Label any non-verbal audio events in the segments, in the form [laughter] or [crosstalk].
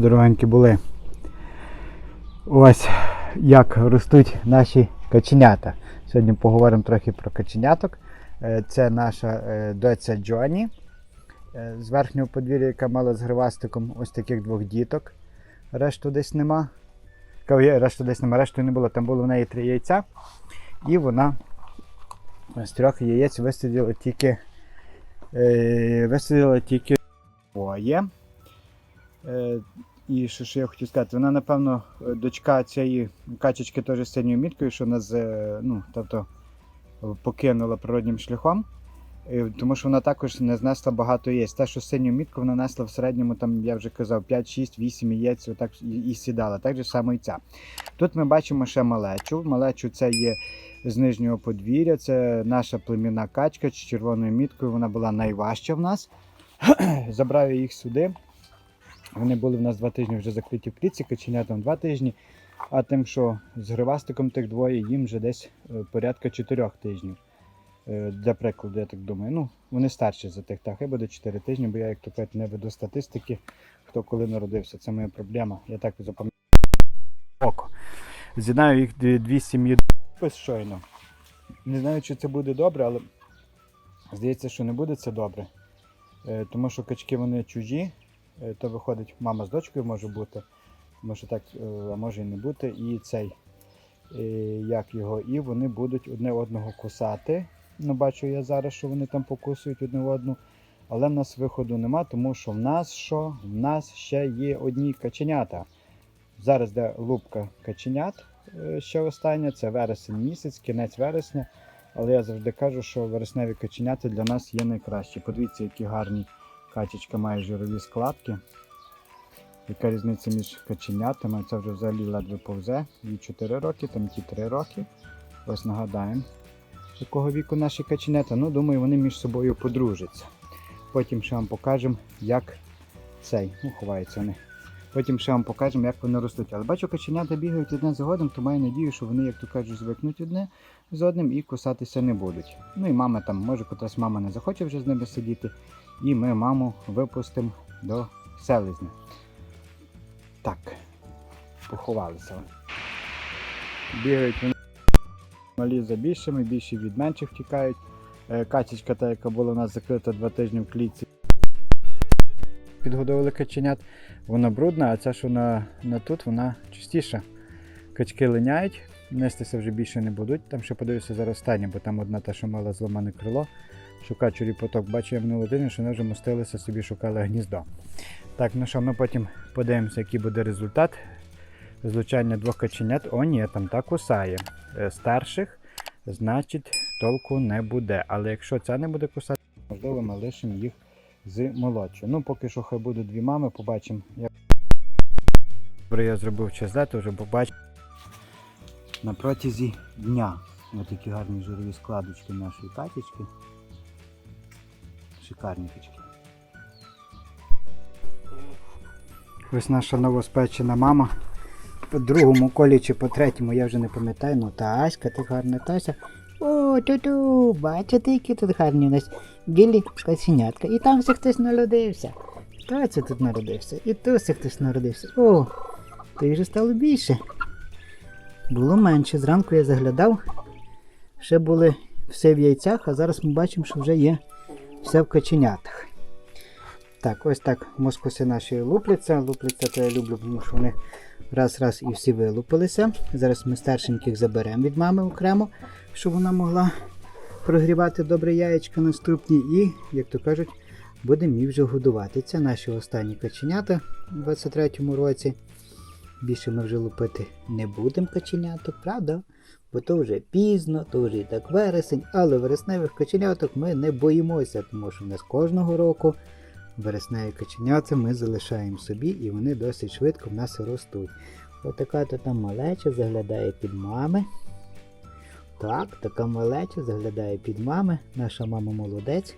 дорогенькі були. Ось як ростуть наші каченята. Сьогодні поговоримо трохи про каченяток. Е, Це наша е, доця Джоні е, з верхнього подвір'я, яка мала з гривастиком ось таких двох діток. Решту десь нема. Решту десь нема, решту не було. Там було в неї три яйця. І вона з трьох яєць висадила тільки, висадила тільки двоє. Е, і що, що я хотів сказати, вона, напевно, е, дочка цієї качечки теж синьою міткою, що нас е, ну, тобто, покинула природнім шляхом. Тому що вона також не знесла багато яєць. Те, що синю мітку вона несла в середньому, там, я вже казав, 5, 6, 8 яєць отак і, і сідала. Так же само і ця. Тут ми бачимо ще малечу. Малечу це є з нижнього подвір'я. Це наша племінна качка з червоною міткою. Вона була найважча в нас. [clears throat] Забрав я їх сюди. Вони були в нас два тижні вже закриті в клітці, каченятам два тижні. А тим, що з гривастиком тих двоє, їм вже десь е, порядка чотирьох тижнів. Е, Для прикладу, я так думаю. Ну, вони старші за тих, так, і буде 4 тижні, бо я, як то кажуть, не веду статистики, хто коли народився. Це моя проблема. Я так запам'ятаю. Око. З'єднаю їх дві, сім'ї щойно. Не знаю, чи це буде добре, але здається, що не буде це добре. Е, Тому що качки вони чужі, то виходить мама з дочкою може бути, може так, е, а може і не бути. І цей, е, як його, і вони будуть одне одного кусати. Ну, бачу я зараз, що вони там покусують одне одну. Але в нас виходу нема, тому що в нас що? В нас ще є одні каченята. Зараз де лупка каченят е, ще остання, це вересень місяць, кінець вересня. Але я завжди кажу, що вересневі каченята для нас є найкращі. Подивіться, які гарні качечка має жирові складки. Яка різниця між каченятами? Це вже взагалі ледве повзе. Їй 4 роки, там ті 3 роки. Ось нагадаємо, якого віку наші каченята. Ну, думаю, вони між собою подружаться. Потім ще вам покажемо, як цей, ну, ховаються вони. Потім ще вам покажемо, як вони ростуть. Але бачу, каченята бігають одне за одним, то маю надію, що вони, як то кажуть, звикнуть одне з одним і кусатися не будуть. Ну і мама там, може, котрась мама не захоче вже з ними сидіти. І ми маму випустимо до селезня. Так, поховалися. Бігають вони малі за більшими, більші від менших втікають. Е, Качечка, та, яка була у нас закрита два тижні в клітці. Підгодовували каченят, вона брудна, а ця, що на, на тут, вона чистіша. Качки линяють, нестися вже більше не будуть. Там ще подивився зараз останнє, бо там одна та, що мала зламане крило. Шукаю чоріпоток. Бачу я минулий тиждень, що вони вже мостилися, собі шукали гніздо. Так, ну що, ми потім подивимося, який буде результат. Злучання двох каченят. О, ні, там так кусає. Е, Старших, значить, толку не буде. Але якщо ця не буде кусати, можливо, ми лишимо їх з молодшою. Ну, поки що хай будуть дві мами, побачимо. Як я зробив ЧЗ, то вже побачимо. На протязі дня. Ось такі гарні жирові складочки нашої катечки. Шикарні. Ось наша новоспечена мама. По другому колі чи по третьому, я вже не пам'ятаю, ну Таська, ти гарна Тася. О, ту-ту, бачите, які тут гарні у нас білі каценятка. І там все хтось народився. Це тут народився? І тут все хтось народився. О, то вже стало більше. Було менше. Зранку я заглядав. Ще були все в яйцях, а зараз ми бачимо, що вже є все в каченятах. Так, ось так москуси наші лупляться. Лупляться, то я люблю, тому що вони раз-раз і всі вилупилися. Зараз ми старшеньких заберемо від мами окремо, щоб вона могла прогрівати добре яєчка наступні. І, як то кажуть, будемо їх вже годувати. Це наші останні каченята у 23-му році. Більше ми вже лупити не будемо каченяток, правда? Бо то вже пізно, то вже і так вересень, але вересневих каченяток ми не боїмося, тому що в нас кожного року вересневі каченята ми залишаємо собі і вони досить швидко в нас ростуть. Отака то там малеча заглядає під мами. Так, така малеча заглядає під мами. Наша мама молодець.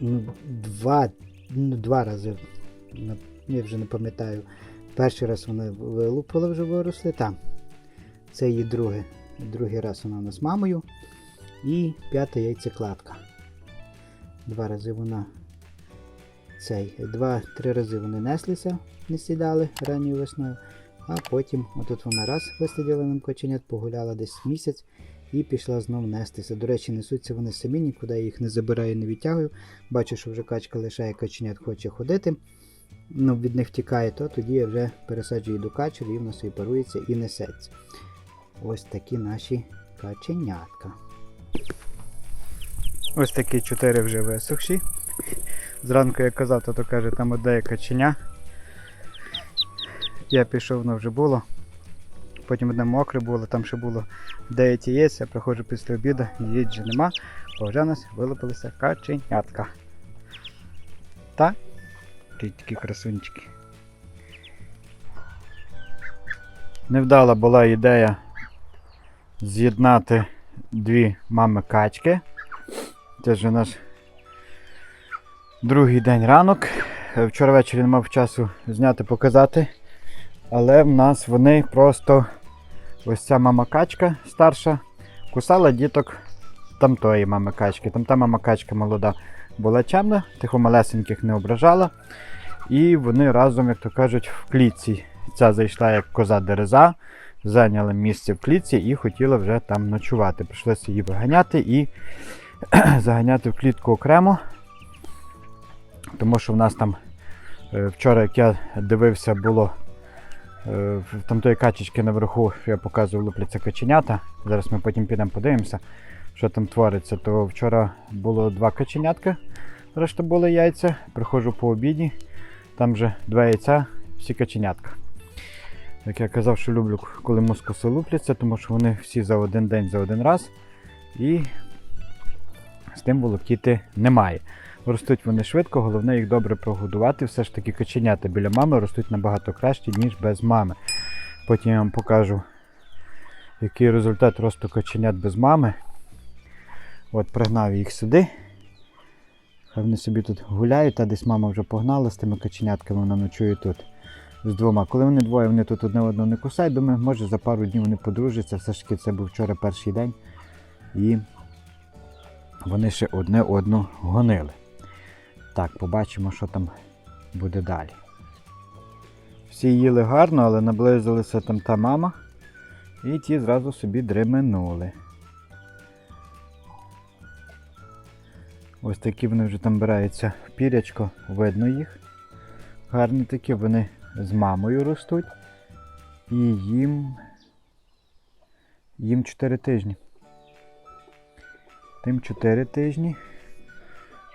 Ну, Два, ну, два рази, я вже не пам'ятаю. Перший раз вона вилупила, вже виросли там. Це її друге. Другий раз вона у нас мамою. І п'ята яйцекладка. Два рази вона цей. Два-три рази вони неслися, не сідали ранньою весною, а потім отут вона раз висиділа нам коченят, погуляла десь місяць і пішла знов нестися. До речі, несуться вони самі, нікуди я їх не забираю, не відтягую. Бачу, що вже качка лишає каченят, хоче ходити. Ну, від них втікає, то тоді я вже пересаджую до качелі, і воно собі парується і несеться. Ось такі наші каченятка. Ось такі чотири вже висохші. Зранку я казав, то, то каже, там одне каченя. Я пішов, воно вже було. Потім одне мокре було, там ще було 9 яєць, я приходжу після обіду, яєць вже нема, бо вже нас вилупилися каченятка. Та? Такі красунчики. Невдала була ідея з'єднати дві мами качки. Це вже наш другий день ранок. Е, Вчора ввечері не мав часу зняти, показати. Але в нас вони просто ось ця мама качка старша кусала діток тамтої мами качки. Там та мама качка молода була чемна, тихо малесеньких не ображала. І вони разом, як то кажуть, в клітці. Ця зайшла як коза дереза, зайняла місце в клітці і хотіла вже там ночувати. Прийшлося її виганяти і [clears throat] заганяти в клітку окремо. Тому що в нас там е, вчора, як я дивився, було е, в тамтої качечки наверху, що я показував, лупляться каченята. Зараз ми потім підемо подивимося, що там твориться. То вчора було два каченятка, решта були яйця. Приходжу по обіді, там вже два яйця, всі каченятка. Як я казав, що люблю, коли мускуси лупляться, тому що вони всі за один день, за один раз. І з тим волокіти немає. Ростуть вони швидко, головне їх добре прогодувати. Все ж таки каченята біля мами ростуть набагато краще, ніж без мами. Потім я вам покажу, який результат росту каченят без мами. От пригнав їх сюди. Хай вони собі тут гуляють, а десь мама вже погнала з тими каченятками, вона ночує тут з двома. Коли вони двоє, вони тут одне одного не кусають, думаю, може за пару днів вони подружаться. Все ж таки це був вчора перший день. І вони ще одне одну гонили. Так, побачимо, що там буде далі. Всі їли гарно, але наблизилася там та мама. І ті зразу собі дременули. Ось такі вони вже там бираються в пірячко, видно їх. Гарні такі, вони з мамою ростуть. І їм. Їм 4 тижні. Тим 4 тижні.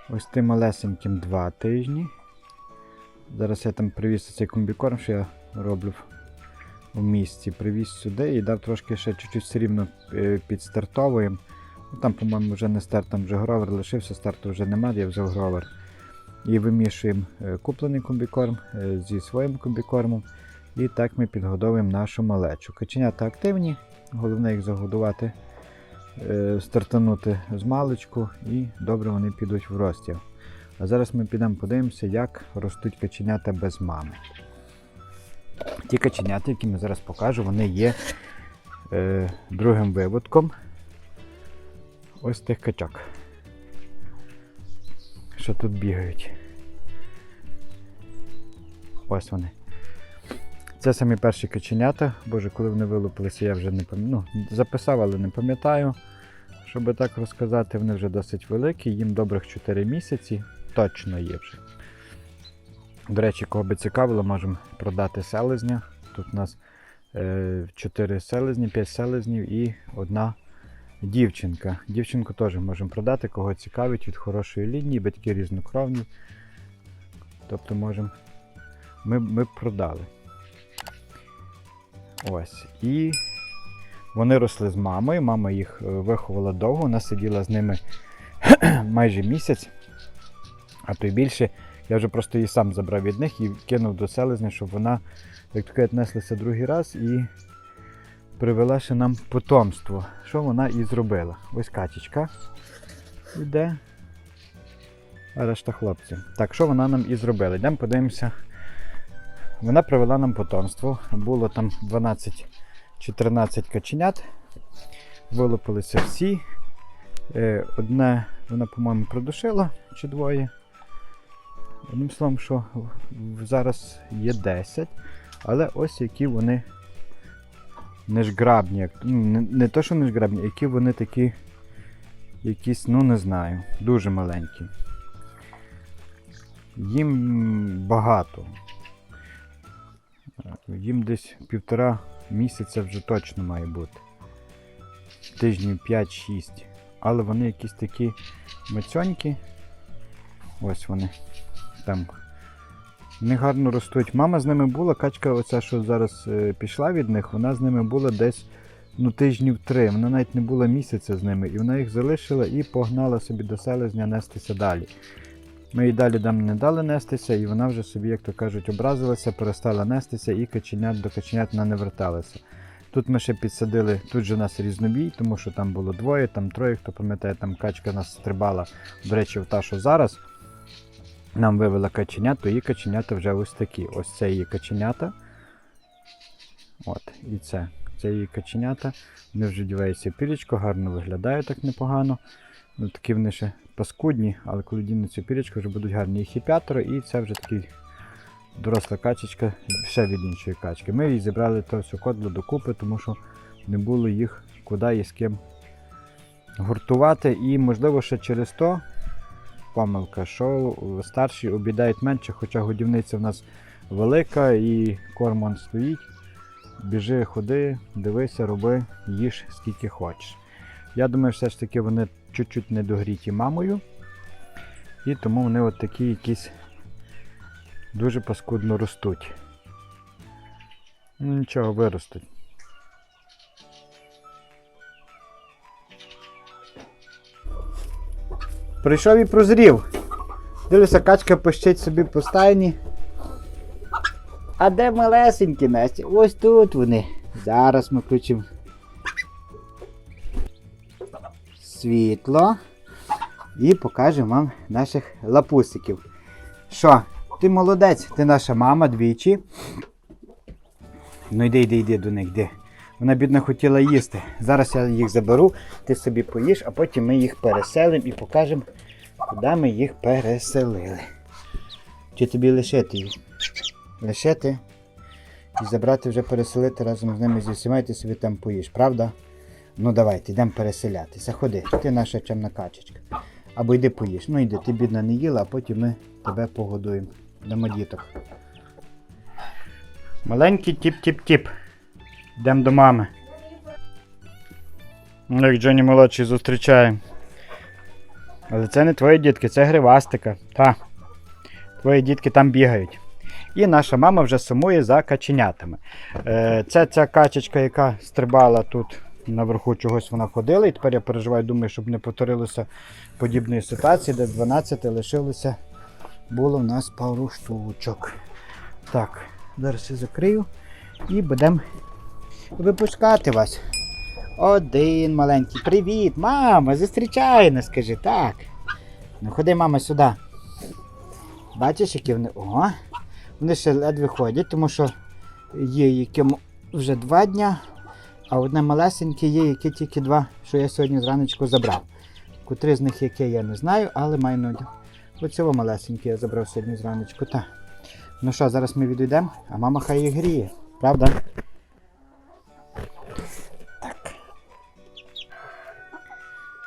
Ось тим малесеньким 2 тижні. Зараз я там привіз цей комбікорм, що я роблю в- у місті. Привіз сюди і дав трошки ще чуть-чуть все рівно е, підстартовуємо. Ну, там, по-моєму, вже не старт, там вже гровер лишився, старту вже немає, я взяв гровер. І вимішуємо е, куплений комбікорм е, зі своїм комбікормом. І так ми підгодовуємо нашу малечу. Каченята активні, головне їх загодувати, е, стартанути з маличку і добре вони підуть в розтіл. А зараз ми підемо подивимося, як ростуть каченята без мами. Ті каченята, які ми зараз покажу, вони є е, другим виводком ось тих качок. Що тут бігають. Ось вони. Це самі перші каченята. Боже, коли вони вилупилися, я вже не пам'ятаю. Ну, записав, але не пам'ятаю. Щоб так розказати, вони вже досить великі, їм добрих 4 місяці. Точно є вже. До речі, кого би цікавило, можемо продати селезня. Тут у нас е, 4 селезні, 5 селезнів і одна дівчинка. Дівчинку теж можемо продати, кого цікавить від хорошої лінії, батьки різнокровні. Тобто можемо. Ми, ми продали. Ось. І вони росли з мамою. Мама їх е, виховала довго, вона сиділа з ними [clears throat] майже місяць, а то й більше. Я вже просто її сам забрав від них і кинув до селезня, щоб вона, як то кажуть, неслася другий раз і привела ще нам потомство. Що вона і зробила? Ось качечка йде. А решта хлопці. Так, що вона нам і зробила? Йдемо подивимося. Вона привела нам потомство. Було там 12 чи 13 каченят. Вилупилися всі. Е, Одне вона, по-моєму, придушила чи двоє. Одним словом, що зараз є 10, але ось які вони не ж грабні. як- ну, Не, не то, що не ж які вони такі якісь, ну не знаю, дуже маленькі. Їм багато. Їм десь півтора місяця вже точно має бути. Тижнів 5-6. Але вони якісь такі мацьонькі. Ось вони. Там. Вони гарно ростуть. Мама з ними була, качка, оця, що зараз е, пішла від них, вона з ними була десь ну, тижнів три. Вона навіть не була місяця з ними. І вона їх залишила і погнала собі до селезня нестися далі. Ми їй далі там не дали нестися, і вона вже собі, як то кажуть, образилася, перестала нестися і каченят до каченят вона не верталася. Тут ми ще підсадили, тут же у нас різнобій, тому що там було двоє, там троє, хто пам'ятає, там качка нас стрибала, до речі, в та, що зараз. Нам вивела каченят, то її каченята вже ось такі. Ось це її каченята. От, і це. Це її каченята. Вони вже діваються в гарно виглядають так непогано. Ну, такі вони ще паскудні, але коли дінуться в пірічку, вже будуть гарні. Їх і п'ятеро, і це вже такий доросла качечка ще від іншої качки. Ми її зібрали то все кодло докупи, тому що не було їх куди і з ким гуртувати. І можливо ще через то помилка, що старші обідають менше, хоча годівниця в нас велика і кормон стоїть. Біжи, ходи, дивися, роби, їж скільки хочеш. Я думаю, все ж таки вони чуть-чуть недогріті мамою. І тому вони от такі якісь дуже паскудно ростуть. Ну нічого, виростуть. Прийшов і прозрів. Дивлюся, качка пищить собі по стайні. А де малесенькі Настя? Ось тут вони. Зараз ми включимо світло і покажемо вам наших лапусиків. Що, ти молодець, ти наша мама двічі. Ну йди, йди, йди до них, йди. Вона, бідна, хотіла їсти. Зараз я їх заберу, ти собі поїш, а потім ми їх переселимо і покажемо, куди ми їх переселили. Чи тобі лишити їх? Лишити і забрати вже переселити разом з ними зі всіма, і ти собі там поїш, правда? Ну давайте, йдемо переселятися. Ходи, ти наша чемна качечка. Або йди поїж. Ну йди, ти бідна не їла, а потім ми тебе погодуємо. Дамо діток. Маленький тіп-тіп-тіп. Йдемо до мами. Ну, Як Джоні молодший зустрічаємо. Але це не твої дітки, це гривастика. Та. Твої дітки там бігають. І наша мама вже сумує за каченятами. Е, це ця качечка, яка стрибала тут наверху чогось вона ходила. І тепер я переживаю, думаю, щоб не повторилося подібної ситуації, де 12 лишилося. Було в нас пару штучок. Так, зараз я закрию і будемо випускати вас. Один маленький. Привіт, мама, зустрічай нас, скажи, так. Ну ходи, мама, сюди. Бачиш, які вони. О! Вони ще ледве ходять, тому що є яким вже два дня, а одне малесеньке є, яке тільки два, що я сьогодні зраночку забрав. Котрі з них яке, я не знаю, але маю увазі. Оцього малесеньке я забрав сьогодні зраночку. Та. Ну що, зараз ми відійдемо, а мама хай їх гріє, правда? Так.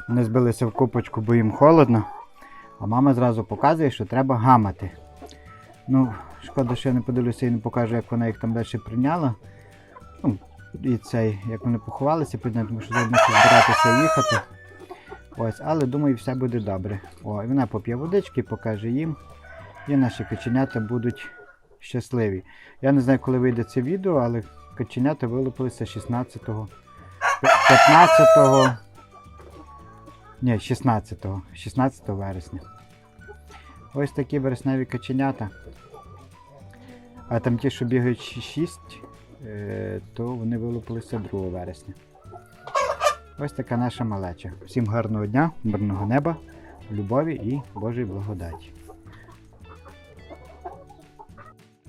Вони збилися в купочку, бо їм холодно. А мама зразу показує, що треба гамати. Ну, шкода, що я не подивлюся і не покажу, як вона їх там далі прийняла. Ну, і цей, як вони поховалися під тому що зараз збиратися їхати. Ось, але думаю, все буде добре. О, і вона поп'є водички, покаже їм. І наші каченята будуть щасливі. Я не знаю, коли вийде це відео, але каченята вилупилися 16-го. 15-го. Ні, 16-го. 16 вересня. Ось такі вересневі каченята. А там ті, що бігають 6, е, то вони вилупилися 2 вересня. Ось така наша малеча. Всім гарного дня, мирного неба, любові і Божої благодаті.